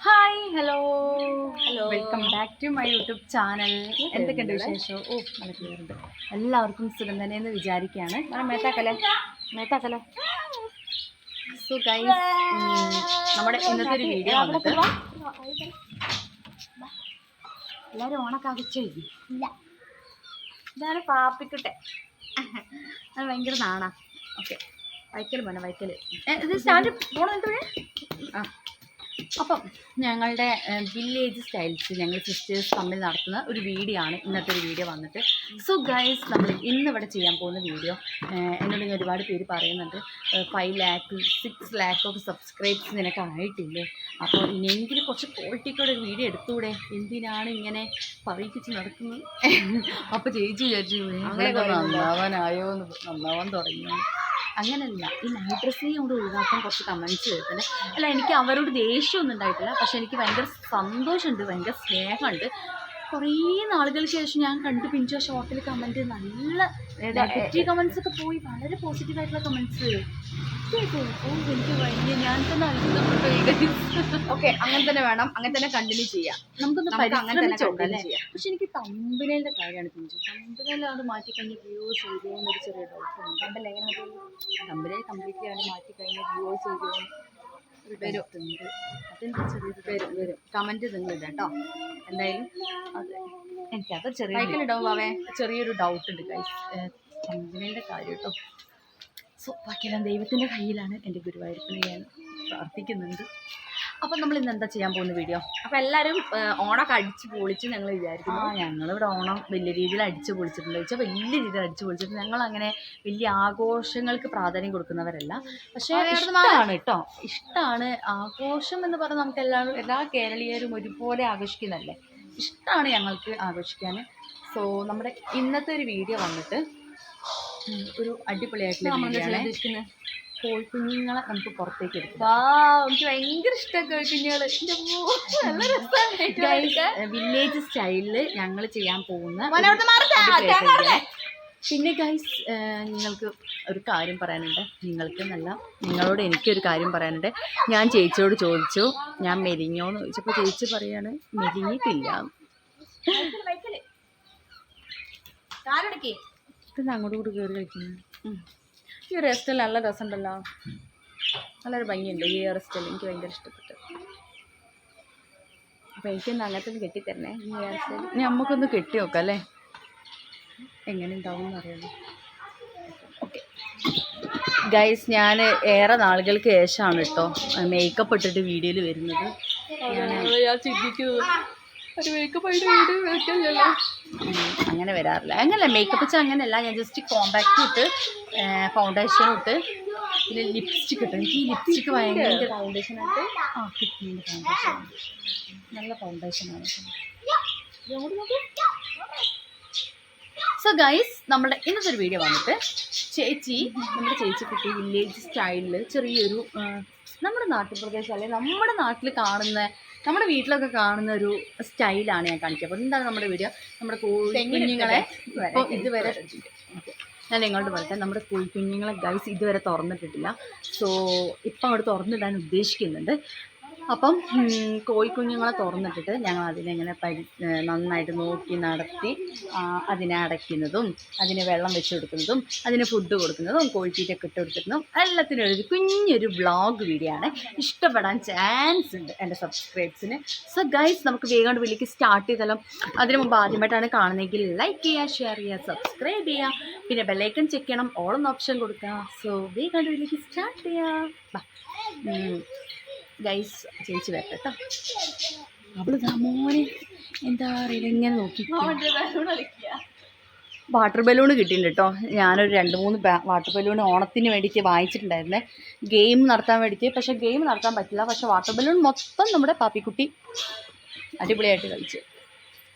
Hi hello hello welcome back to my YouTube channel എന്തൊക്കെയുണ്ട് വിശേഷം? ഓ നല്ല ക്ലിയറുണ്ട് എല്ലാവർക്കും സുഖം തന്നെ എന്ന് വിചാരിക്കുകയാണ് മേത്താക്കല മേത്താക്കല സോ ഗൈസ് നമ്മുടെ ഇന്നത്തെ ഒരു വീഡിയോ വന്നിട്ട് എല്ലാവരും ഓണക്കാകിച്ചു ഇതാണ് പാപ്പിക്കുട്ടെ അത് ഭയങ്കര നാണാ. ഓക്കെ വൈക്കൽ മോനെ വൈക്കൽ. ഇത് സ്റ്റാൻഡ് പോണെന്തേ ആ. അപ്പം ഞങ്ങളുടെ വില്ലേജ് സ്റ്റൈൽസ് ഞങ്ങൾ സിസ്റ്റേഴ്സ് തമ്മിൽ നടത്തുന്ന ഒരു വീഡിയോ ആണ് ഇന്നത്തെ ഒരു വീഡിയോ വന്നിട്ട്. സോ ഗൈസ് നമ്മൾ ഇന്ന് ഇവിടെ ചെയ്യാൻ പോകുന്ന വീഡിയോ എന്നോട് ഇങ്ങനെ ഒരുപാട് പേര് പറയുന്നുണ്ട്. Five lakh six lakh of subscribes നിനക്ക് ആയിട്ടില്ലേ? അപ്പോൾ ഇനിയെങ്കിലും കുറച്ച് ക്വാളിറ്റിക്കോടെ ഒരു വീഡിയോ എടുത്തൂടെ? എന്തിനാണ് ഇങ്ങനെ പറയിപ്പിച്ച് നടക്കുന്നത്? അപ്പോൾ ചേച്ചി ചേച്ചി. നന്നാവാനായോ എന്ന് നന്നാവാൻ തുടങ്ങി അങ്ങനല്ല. ഈ നൈറ്റ് കൊണ്ട് ഒഴിവാക്കാൻ കുറച്ച് കമൻസ് വരുന്നുണ്ട്. അല്ല എനിക്ക് അവരോട് ദേഷ്യമൊന്നും ഉണ്ടായിട്ടില്ല. പക്ഷെ എനിക്ക് ഭയങ്കര സന്തോഷമുണ്ട് ഭയങ്കര സ്നേഹമുണ്ട്. കുറേ നാളുകൾക്ക് ശേഷം ഞാൻ കണ്ടു. പിഞ്ചോ ഷോർട്ടിൽ കമന്റ് നല്ല നെഗറ്റീവ് കമൻസ് ഒക്കെ പോയി. വളരെ പോസിറ്റീവ് ആയിട്ടുള്ള കമൻസ് എനിക്ക് വലിയ ഞാൻ തന്നെ ഓക്കെ അങ്ങനെ തന്നെ വേണം. അങ്ങനെ തന്നെ കണ്ടിന്യൂ ചെയ്യാം. നമുക്കൊന്ന് നമുക്ക് അങ്ങനെ തന്നെ പരിശ്രമിച്ച് നോക്കാം continue അല്ലേ? ചെയ്യാം. പക്ഷെ എനിക്ക് തമ്പനയിലെ കാര്യമാണ് പിഞ്ചു തമ്പനയിൽ അത് മാറ്റി കഴിഞ്ഞ് വ്യൂസ് എന്നൊരു ചെറിയ ഡൗട്ട് ഉണ്ട് കണ്ടല്ലേ എങ്ങനെ തമ്പനെ കംപ്ലീറ്റ്ലി അത് മാറ്റി കഴിഞ്ഞ് വ്യൂസ് ചെയ്തോ ചെറിയൊരു വരും വരും. കമന്റ് നിങ്ങൾ കേട്ടോ. എന്തായാലും അതെ എനിക്കത് ചെറിയ ബൈക്കിലിടാവും അവേ ചെറിയൊരു ഡൗട്ട് ഉണ്ട് ഗൈസ് തമ്പനയുടെ കാര്യം കേട്ടോ. സോ ബാക്കിയെല്ലാം ദൈവത്തിന്റെ കയ്യിലാണ് എന്റെ ഗുരുവായൂരപ്പനെ ഞാൻ പ്രാർത്ഥിക്കുന്നുണ്ട്. അപ്പം നമ്മൾ ഇന്ന് എന്താ ചെയ്യാൻ പോകുന്ന വീഡിയോ അപ്പൊ എല്ലാരും ഏഹ്, ഓണൊക്കെ അടിച്ച് പൊളിച്ച് ഞങ്ങൾ ആ ഞങ്ങൾ ഞങ്ങളിവിടെ ഓണം വലിയ രീതിയിൽ അടിച്ചു പൊളിച്ചിട്ടുണ്ട്. വെച്ചാൽ വലിയ രീതിയിൽ അടിച്ചു പൊളിച്ചിട്ടുണ്ട്. ഞങ്ങൾ അങ്ങനെ വലിയ ആഘോഷങ്ങൾക്ക് പ്രാധാന്യം കൊടുക്കുന്നവരല്ല. പക്ഷേ ഇഷ്ടമാണ് കേട്ടോ ഇഷ്ടമാണ് ആഘോഷം എന്ന് പറഞ്ഞാൽ നമുക്ക് എല്ലാവരും എല്ലാ കേരളീയരും ഒരുപോലെ ആഘോഷിക്കുന്നതല്ലേ? ഇഷ്ടമാണ് ഞങ്ങൾക്ക് ആഘോഷിക്കാൻ. സോ നമ്മുടെ ഇന്നത്തെ ഒരു വീഡിയോ വന്നിട്ട് ഒരു അടിപൊളിയായിട്ടുള്ള വീഡിയോ ആണ്. കോഴിക്കുഞ്ഞുങ്ങളെ നമുക്ക് പുറത്തേക്ക് എടുക്കാം. എനിക്ക് ഭയങ്കര ഇഷ്ടമാണ് രസമാണ് വില്ലേജ് സ്റ്റൈലിൽ ഞങ്ങൾ ചെയ്യാൻ പോകുന്ന പിന്നെ ഗൈസ് നിങ്ങൾക്ക് ഒരു കാര്യം പറയാനുണ്ട്. നിങ്ങൾക്ക് നല്ല നിങ്ങളോട് എനിക്കൊരു കാര്യം പറയാനുണ്ട്. ഞാൻ ചേച്ചിയോട് ചോദിച്ചു. ഞാൻ മെലിഞ്ഞോന്ന് ചോദിച്ചപ്പോൾ ചേച്ചി പറയാണ് മെലിഞ്ഞിട്ടില്ല. അങ്ങോട്ട് കൂടി കയറി കളിക്കുന്നു? ഈ ഒരു ഹെയർ സ്റ്റൈൽ നല്ല രസമുണ്ടല്ലോ. നല്ലൊരു ഭംഗിയുണ്ട് ഈ ഹെയർ സ്റ്റൈൽ എനിക്ക് ഭയങ്കര ഇഷ്ടപ്പെട്ടു അപ്പോൾ എനിക്കൊന്ന് അങ്ങനത്തെ ഒന്ന് കെട്ടിത്തരണേ. ഈ ഹെയർ സ്റ്റൈൽ ഇനി നമുക്കൊന്ന് കെട്ടി നോക്കാം അല്ലേ എങ്ങനെ ഉണ്ടാവും എന്നറിയാലോ ഓക്കെ ഗൈസ് ഞാൻ ഏറെ നാളുകൾക്ക് ശേഷമാണ് കേട്ടോ മേക്കപ്പ് ഇട്ടിട്ട് വീഡിയോയിൽ വരുന്നത്. ഞാൻ ചിന്തിക്കുന്നത് ഒരു മേക്കപ്പ് ആയിട്ട് വീഡിയോ അങ്ങനെ വരാറില്ല. അങ്ങനല്ല മേക്കപ്പ് വെച്ചാൽ അങ്ങനെയല്ല ഞാൻ ജസ്റ്റ് കോമ്പാക്റ്റ് ഇട്ട് ഫൗണ്ടേഷൻ ഇട്ട് പിന്നെ ലിപ്സ്റ്റിക് ഇട്ട്. എനിക്ക് ഈ ലിപ്സ്റ്റിക് ഭയങ്കര ഫൗണ്ടേഷൻ ആയിട്ട് ആ കിട്ടുന്നുണ്ട് ഫൗണ്ടേഷൻ നല്ല ഫൗണ്ടേഷനാണ് സോ ഗൈസ് നമ്മുടെ ഇന്നത്തെ ഒരു വീഡിയോ വന്നിട്ട് ചേച്ചി നമ്മുടെ ചേച്ചി കുട്ടി വില്ലേജ് സ്റ്റൈലിൽ ചെറിയൊരു നമ്മുടെ നാട്ടുപ്രദേശം അല്ലെങ്കിൽ നമ്മുടെ നാട്ടിൽ കാണുന്ന നമ്മുടെ വീട്ടിലൊക്കെ കാണുന്ന ഒരു സ്റ്റൈലാണ് ഞാൻ കാണിക്കുക. അപ്പോൾ എന്താണ് നമ്മുടെ വീഡിയോ. നമ്മുടെ കുഞ്ഞുങ്ങളെ ഇപ്പോൾ ഇതുവരെ. ഞാൻ നിങ്ങളോട് പറയട്ടെ നമ്മുടെ കുഞ്ഞുങ്ങളെ ഗൈസ് ഇതുവരെ തുറന്നിട്ടിട്ടില്ല. സോ ഇപ്പം അവിടെ തുറന്നിടാൻ ഉദ്ദേശിക്കുന്നുണ്ട്. അപ്പം കോഴിക്കുഞ്ഞുങ്ങളെ തുറന്നിട്ടിട്ട് ഞങ്ങൾ അതിനെങ്ങനെ പരി നന്നായിട്ട് നോക്കി നടത്തി അതിനെ അടയ്ക്കുന്നതും അതിന് വെള്ളം വെച്ച് കൊടുക്കുന്നതും അതിന് ഫുഡ് കൊടുക്കുന്നതും കോഴിത്തീറ്റൊക്കെ ഇട്ട് കൊടുക്കുന്നതും എല്ലാത്തിനും ഒരു കുഞ്ഞൊരു വ്ളോഗ് വീഡിയോ ആണ്. ഇഷ്ടപ്പെടാൻ ചാൻസ് ഉണ്ട് എന്റെ സബ്സ്ക്രൈബ്സിന് സോ ഗൈസ് നമുക്ക് വേഗം വിളിക്ക് സ്റ്റാർട്ട് ചെയ്താലും അതിന് മുമ്പ് ആദ്യമായിട്ടാണ് കാണുന്നതെങ്കിൽ ലൈക്ക് ചെയ്യുക ഷെയർ ചെയ്യുക സബ്സ്ക്രൈബ് ചെയ്യുക. പിന്നെ ബെല്ലൈക്കൺ ചെക്ക് ചെയ്യണം. ഓൾ ഓപ്ഷൻ കൊടുക്കുക. സോ വേഗം വിളിക്ക് സ്റ്റാർട്ട് ചെയ്യുക. ഗൈസ് ചേച്ചി വരട്ടെ അവൾ മോനെ എന്താ അറിയില്ല ഇങ്ങനെ നോക്കി വാട്ടർ ബലൂൺ കിട്ടിയിട്ടുണ്ട് കേട്ടോ ഞാനൊരു രണ്ട് മൂന്ന് വാട്ടർ ബലൂൺ ഓണത്തിന് വേണ്ടിയിട്ട് വാങ്ങിച്ചിട്ടുണ്ടായിരുന്നേ. ഗെയിം നടത്താൻ വേണ്ടിയിട്ട് പക്ഷെ ഗെയിം നടത്താൻ പറ്റില്ല. പക്ഷെ വാട്ടർ ബലൂൺ മൊത്തം നമ്മുടെ പാപ്പിക്കുട്ടി അടിപൊളിയായിട്ട് കളിച്ചു.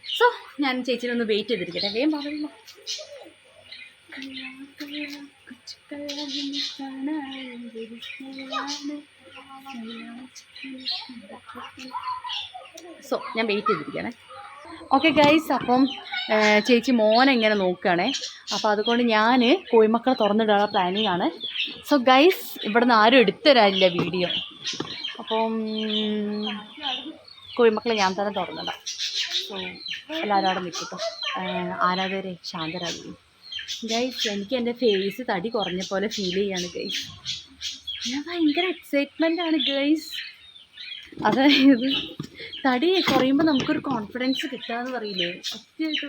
സോ ഞാൻ ചേച്ചിനെ ഒന്ന് വെയിറ്റ് ചെയ്തിരിക്കട്ടെ. ഗെയിം പാടില്ല സോ ഞാൻ വെയിറ്റ് ചെയ്തിരിക്കണേ ഓക്കെ ഗൈസ് അപ്പം ചേച്ചി മോനെ ഇങ്ങനെ നോക്കുകയാണേ. അപ്പോൾ അതുകൊണ്ട് ഞാൻ കോഴിമക്കളെ തുറന്നിടാനുള്ള പ്ലാനിങ് ആണ്. സോ ഗൈസ് ഇവിടുന്ന് ആരും എടുത്തരാനില്ല വീഡിയോ അപ്പം കോഴിമക്കളെ ഞാൻ തന്നെ തുറന്നിടാം. സോ എല്ലാവരും അവിടെ നിൽക്കട്ടോ. ആരാധകരെ ശാന്തരാകും ഗൈസ് എനിക്ക് എന്റെ ഫേസ് തടി കുറഞ്ഞ പോലെ ഫീൽ ചെയ്യാണ് ഗൈസ് ഞാൻ ഭയങ്കര എക്സൈറ്റ്മെന്റ് ആണ് ഗേൾസ് അതായത് തടി കുറയുമ്പോൾ നമുക്കൊരു കോൺഫിഡൻസ് കിട്ടുകയെന്ന് പറയില്ലേ? സത്യമായിട്ട്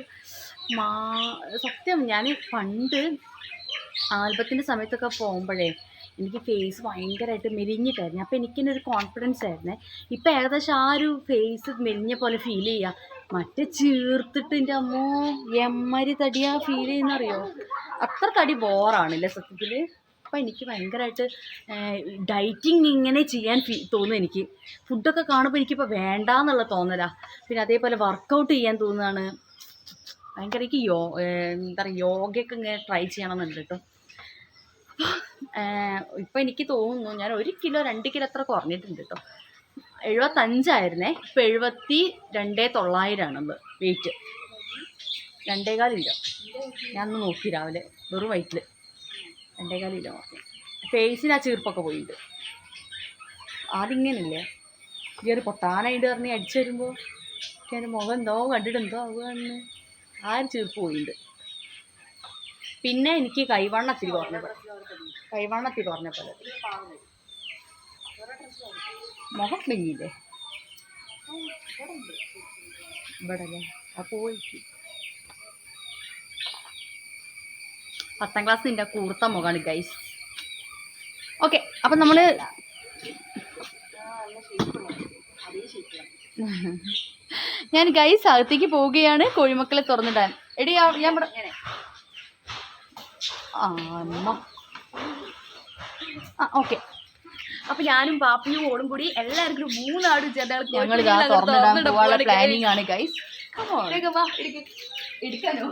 മാ സത്യം ഞാൻ പണ്ട് ആൽബത്തിന്റെ സമയത്തൊക്കെ പോകുമ്പോഴേ എനിക്ക് ഫേസ് ഭയങ്കരമായിട്ട് മെലിഞ്ഞിട്ടായിരുന്നു. അപ്പോൾ എനിക്കിന്നെ ഒരു കോൺഫിഡൻസ് ആയിരുന്നേ. ഇപ്പം ഏകദേശം ആ ഒരു ഫേസ് മെലിഞ്ഞ പോലെ ഫീൽ ചെയ്യുക മറ്റേ ചേർത്തിട്ട് എന്റെ അമ്മോ എമ്മരി തടിയാ ഫീൽ ചെയ്യുന്നറിയോ? അത്ര തടി ബോറാണല്ലേ സത്യത്തിൽ അപ്പം എനിക്ക് ഭയങ്കരമായിട്ട് ഡയറ്റിങ് ഇങ്ങനെ ചെയ്യാൻ തോന്നും എനിക്ക്. ഫുഡൊക്കെ കാണുമ്പോൾ എനിക്കിപ്പോൾ വേണ്ട എന്നുള്ള തോന്നലാ. പിന്നെ അതേപോലെ വർക്കൗട്ട് ചെയ്യാൻ തോന്നുകയാണ് ഭയങ്കര എനിക്ക് യോ എന്താ പറയുക യോഗയൊക്കെ ഇങ്ങനെ ട്രൈ ചെയ്യണമെന്നുണ്ട് കേട്ടോ. ഇപ്പം എനിക്ക് തോന്നുന്നു ഞാൻ ഒരു കിലോ രണ്ട് കിലോ അത്ര കുറഞ്ഞിട്ടുണ്ട് കേട്ടോ. എഴുപത്തഞ്ചായിരുന്നേ. ഇപ്പം എഴുപത്തി രണ്ടേ തൊള്ളായിരമാണ് വെയിറ്റ് രണ്ടേകാലില്ല. കിലോ ഞാൻ നോക്കി രാവിലെ. വെറും വയറ്റിൽ രണ്ടേകാൽ കിലോ കുറഞ്ഞു ഫേസിന് ആ ചീർപ്പൊക്കെ പോയിട്ടുണ്ട് അതിങ്ങനല്ലേ? ഈ ഒരു പൊട്ടാനായിട്ട് പറഞ്ഞ് അടിച്ചു വരുമ്പോൾ എന്റെ മുഖം എന്തോ കണ്ടിട്ട് എന്തോ ആവുകയെന്ന് ആ ഒരു ചീർപ്പ് പോയിട്ടുണ്ട് പിന്നെ എനിക്ക് കൈവണ്ണത്തിൽ കുറഞ്ഞപ്പോൾ കൈവണ്ണത്തിൽ കുറഞ്ഞപ്പോൾ മുഖം പിന്നില്ലേ ഇവിടെ അല്ലേ ആ പത്താം ക്ലാസ് നിന്റെ കൂർത്ത മുഖമാണ് ഗൈസ് ഓക്കെ അപ്പം നമ്മൾ ഞാൻ ഗൈസ് അകത്തേക്ക് പോവുകയാണ്. കോഴിമക്കളെ തുറന്നിടാൻ. എടി ഞാൻ അമ്മ. ആ ഓക്കെ അപ്പൊ ഞാനും പാപ്പിയും ഓടും കൂടി എല്ലാവർക്കും മൂന്നാട് ഞങ്ങൾ തുറന്നിടാൻ പ്ലാനിങ് ആണ് ഗൈസ് എടുക്കാനോ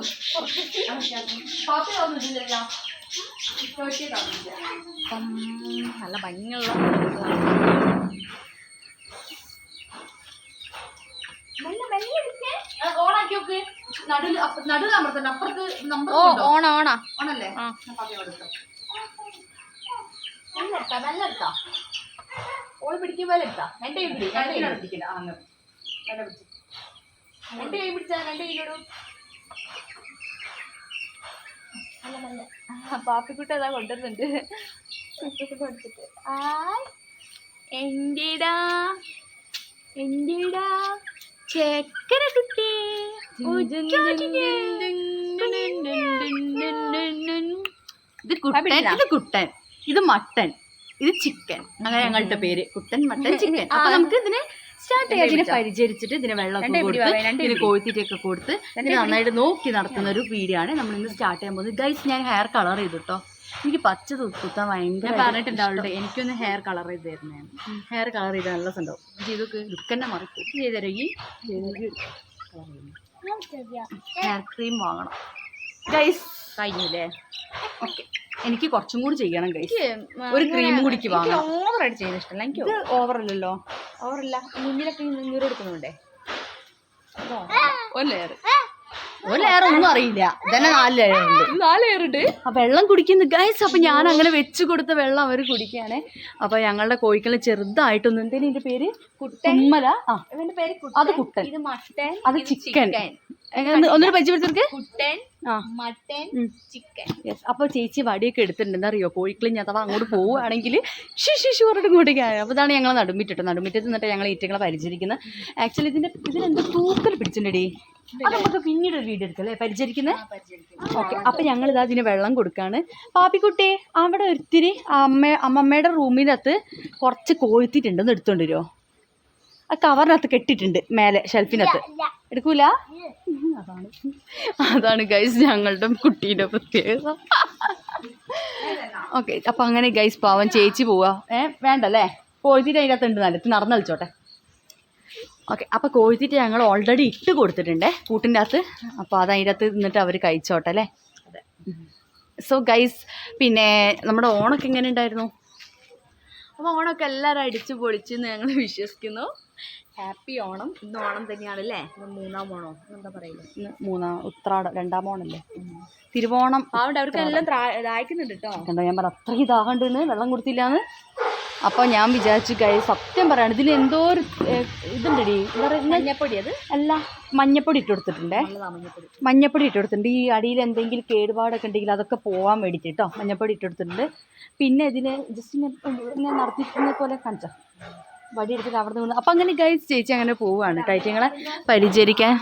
നല്ല ഭംഗിയുള്ള ഓ ഓണ ഓണ. എടുത്താ നല്ല എടുത്താ ഓൾ പിടിക്കും പോലെ എടുത്താ. എന്റെ കൈ പിടി എന്റെ കൈ പിടിക്കണ്ട അങ്ങനെ നല്ല എന്റെ കൈ പിടിച്ചാ രണ്ട് കൈയിലോടും പാപ്പിക്കുട്ടി അതാ കൊണ്ടുവരുന്നുണ്ട്. കൊടുത്തിട്ട്. എന്റെടാ എന്റെടാ ചക്കര കുട്ടി. ഇത് കുട്ടൻ ഇത്. കുട്ടൻ. ഇത് മട്ടൻ. ഇത് ചിക്കൻ. അങ്ങനെ ഞങ്ങളുടെ പേര്. Kuttan mutton chicken. അപ്പൊ നമുക്ക് ഇതിനെ സ്റ്റാർട്ട് ചെയ്യാം. ഇതിനെ പരിചരിച്ചിട്ട് ഇതിനെ വെള്ളമൊക്കെ കൊടുത്ത് ഇതിന് പിടി. കോഴിത്തീറ്റൊക്കെ കൊടുത്ത് ഇതിനെ നന്നായിട്ട് നോക്കി നടത്തുന്ന ഒരു വീഡിയോ ആണ് നമ്മൾ ഇന്ന് സ്റ്റാർട്ട് ചെയ്യാൻ പോകുന്നത്. ഗൈസ് ഞാൻ ഹെയർ കളർ ചെയ്തു കേട്ടോ എനിക്ക് പച്ച കുത്താൻ ഭയങ്കര ഞാൻ പറഞ്ഞിട്ടുണ്ടാവുള്ളൂ എനിക്കൊന്ന് ഹെയർ കളർ ചെയ്ത് തരുന്നേ ഹെയർ കളർ ചെയ്ത് നല്ല സംഭവം ചെയ്തൊക്കെ ലുക്ക് തന്നെ മറിക്കും. ചെയ്തരോ ഈ ഹെയർ ക്രീം വാങ്ങണം. ഗൈസ് കഴിഞ്ഞില്ലേ? ഓക്കെ എനിക്ക് കുറച്ചും കൂടി ചെയ്യണം ഗൈസ് ഒരു ക്രീം കൂടി എനിക്ക് വാങ്ങണം. ഓവറായിട്ട് ചെയ്യുന്ന ഇഷ്ടമല്ല. എനിക്ക് ഇത് ഓവറല്ല മുന്നിലൊക്കെ നീര് കൊടുക്കുന്നുണ്ടേ ഒരു ലെയർ ഒരു ലെയർ ഒന്നും അറിയില്ല. ഇതന്നെ നാല് ലെയർ ഉണ്ട്. നാല് ലെയർ ഉണ്ട്? ആ വെള്ളം കുടിക്കുന്നു. ഗൈസ് അപ്പൊ ഞാൻ അങ്ങനെ വെച്ച് കൊടുത്ത വെള്ളം അവർ കുടിക്കുകയാണ്. അപ്പൊ ഞങ്ങളുടെ കോഴിക്കൽ ചെറുതായിട്ടൊന്നും എന്തേലും ഇതിന്റെ പേര് കുട്ടമ്മല ആ. അത് കുട്ടൻ. അത് ചിക്കൻ. ഒന്നൊരു പരിചയപ്പെടുത്തിർക്ക് അപ്പോൾ ചേച്ചി വടിയൊക്കെ എടുത്തിട്ടുണ്ട്. എന്താ അറിയോ? കോഴിക്കളി ഞാൻ അഥവാ അങ്ങോട്ട് പോവുകയാണെങ്കിൽ ഷി ഷി ഷി പറഞ്ഞിട്ട് ഇങ്ങോട്ടേക്ക് ആയോ അപ്പോൾ ഇതാണ് ഞങ്ങൾ നടുമിറ്റിട്ട് നടുമിറ്റത്ത് നിന്നിട്ട് ഞങ്ങൾ ഈറ്റങ്ങളെ പരിചരിക്കുന്നത്. ആക്ച്വലി ഇതിന്റെ ഇതിനെന്തോ തൂക്കൽ പിടിച്ചിട്ടുണ്ടേ അത്. നമുക്ക് പിന്നീട് ഒരു വീഡിയോ എടുക്കല്ലേ? പരിചരിക്കുന്നത് ഓക്കെ. അപ്പം ഞങ്ങൾ ഇതാ ഇതിന് വെള്ളം കൊടുക്കാണ്. പാപ്പിക്കുട്ടി അവിടെ ഒരിത്തിരി അമ്മ അമ്മമ്മയുടെ റൂമിനകത്ത് കുറച്ച് കോഴിത്തിട്ടുണ്ടെന്ന് എടുത്തോണ്ട് വരുമോ ആ കവറിനകത്ത് കെട്ടിട്ടുണ്ട് മേലെ ഷെൽഫിനകത്ത്. എടുക്കൂല? അതാണ്. അതാണ് ഗൈസ് ഞങ്ങളുടെ കുട്ടീന്റെ പ്രത്യേകത. ഓക്കെ. അപ്പം അങ്ങനെ ഗൈസ് പാവം ചേച്ചി പോവാ. ഏ വേണ്ടല്ലേ? കോഴിത്തീറ്റ അതിനകത്ത് ഉണ്ട് നിലത്ത് നടന്നു കളിച്ചോട്ടെ. ഓക്കെ അപ്പോൾ കോഴിത്തീറ്റ ഞങ്ങൾ ഓൾറെഡി ഇട്ട് കൊടുത്തിട്ടുണ്ട് കൂട്ടിന്റെ അകത്ത്. അപ്പോൾ അത് അതിന്റെ അകത്ത് നിന്നിട്ട് അവർ കഴിച്ചോട്ടെ അല്ലേ? സോ ഗൈസ് പിന്നെ നമ്മുടെ ഓണൊക്കെ എങ്ങനെ ഉണ്ടായിരുന്നു? അപ്പോൾ ഓണമൊക്കെ എല്ലാവരും അടിച്ചു പൊളിച്ചെന്ന് ഞങ്ങൾ വിശ്വസിക്കുന്നു. ഹാപ്പി ഓണം. ഇന്ന് ഓണം തന്നെയാണ് അല്ലേ? മൂന്നാം ഓണം? എന്താ പറയുക? ഇന്ന് മൂന്നാം ഉത്രാടം രണ്ടാം ഓണല്ലേ തിരുവോണം അവർക്കെല്ലാം അവർക്ക് എല്ലാം ദാഹിക്കുന്നുണ്ട് കേട്ടോ കണ്ടോ ഞാൻ പറഞ്ഞ അത്രയും ദാഹമുണ്ടെന്ന് വെള്ളം കൊടുത്തില്ലാന്ന് അപ്പോൾ ഞാൻ വിചാരിച്ചു കൈ സത്യം പറയാണ് ഇതിൽ എന്തോ ഒരു ഇതുണ്ടെടി. മഞ്ഞപ്പൊടി അത്? അല്ല മഞ്ഞപ്പൊടി ഇട്ട് കൊടുത്തിട്ടുണ്ടേ. മഞ്ഞപ്പൊടി. ഇട്ട് കൊടുത്തിട്ടുണ്ട്. ഈ അടിയിൽ എന്തെങ്കിലും കേടുപാടൊക്കെ ഉണ്ടെങ്കിൽ അതൊക്കെ പോകാൻ വേണ്ടിയിട്ട് കേട്ടോ മഞ്ഞപ്പൊടി ഇട്ട് കൊടുത്തിട്ടുണ്ട്. പിന്നെ ഇതിന് ജസ്റ്റ് ഇങ്ങനെ ഇങ്ങനെ നടത്തിക്കുന്ന പോലെ കാണിച്ചോ. വടി എടുത്തിട്ട് അവിടെ നിന്ന് അപ്പം അങ്ങനെ ഗൈസ് ചേച്ചി അങ്ങനെ പോവുകയാണ് ടൈറ്റിങ്ങളെ പരിചരിക്കാൻ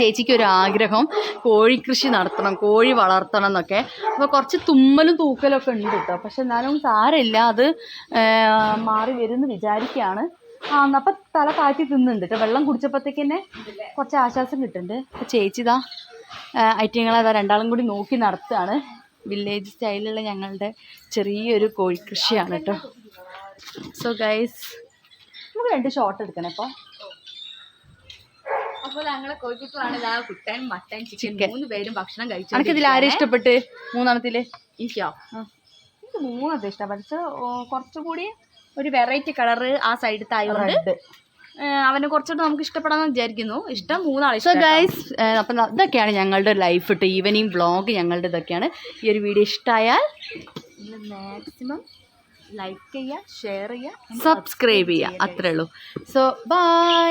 ചേച്ചിക്ക് ഒരു ആഗ്രഹം കോഴി കൃഷി നടത്തണം കോഴി വളർത്തണം എന്നൊക്കെ. അപ്പോൾ കുറച്ച് തുമ്മലും തൂക്കലൊക്കെ ഉണ്ട് കേട്ടോ പക്ഷെ എന്നാലും സാരമില്ല. അത് മാറി വരുമെന്ന് വിചാരിക്കുകയാണ്. ആ അപ്പം തല കാറ്റി തിന്നുന്നുണ്ട് കേട്ടോ വെള്ളം കുടിച്ചപ്പോഴത്തേക്ക് തന്നെ കുറച്ച് ആശ്വാസം കിട്ടുന്നുണ്ട്. അപ്പോൾ ചേച്ചി ഇതാ ഐറ്റങ്ങളെ അതാ രണ്ടാളും കൂടി നോക്കി നടത്തുകയാണ്. വില്ലേജ് സ്റ്റൈലിലുള്ള ഞങ്ങളുടെ ചെറിയൊരു കോഴിക്കൃഷിയാണ് കേട്ടോ സോ ഗൈസ് നമുക്ക് രണ്ട് ഷോട്ട് എടുക്കണം അപ്പോൾ അപ്പോൾ ഞങ്ങളെ കോഴിക്കോട്ടാണ് ഇതാ കുട്ടൻ മട്ടൻ ചിക്കൻ മൂന്ന് പേരും ഭക്ഷണം കഴിച്ചു എനിക്കിതിൽ ആരും ഇഷ്ടപ്പെട്ട് മൂന്നാമത്തിൽ? എനിക്കോ? എനിക്ക് മൂന്നത് ഇഷ്ടം. പക്ഷെ കുറച്ചുകൂടി ഒരു വെറൈറ്റി കളറ് ആ സൈഡ് ആയതുകൊണ്ട് അവനെ കുറച്ചുകൂടി നമുക്ക് ഇഷ്ടപ്പെടാന്ന് വിചാരിക്കുന്നു. ഇഷ്ടം മൂന്നാൾ സോ ഗൈസ് അപ്പം ഇതൊക്കെയാണ് ഞങ്ങളുടെ ലൈഫ് ഇട്ട് ഈവനിങ് വ്ളോഗ് ഞങ്ങളുടെ ഇതൊക്കെയാണ് ഈ ഒരു വീഡിയോ ഇഷ്ടമായാൽ മാക്സിമം ലൈക്ക് ചെയ്യുക ഷെയർ ചെയ്യുക സബ്സ്ക്രൈബ് ചെയ്യുക അത്രേ ഉള്ളൂ സോ ബൈ